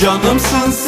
Canımsın sen.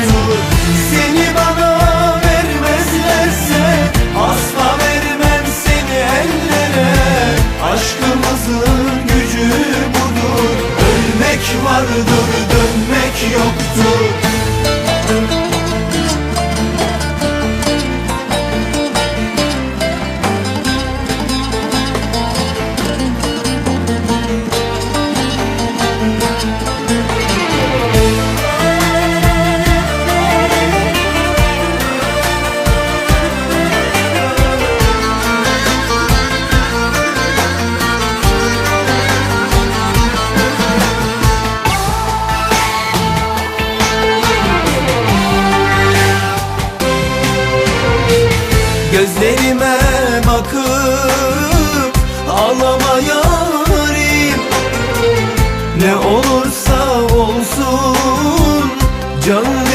Gözlerime bakıp ağlama yarim. Ne olursa olsun canım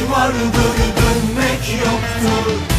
vardır dönmek yoktur.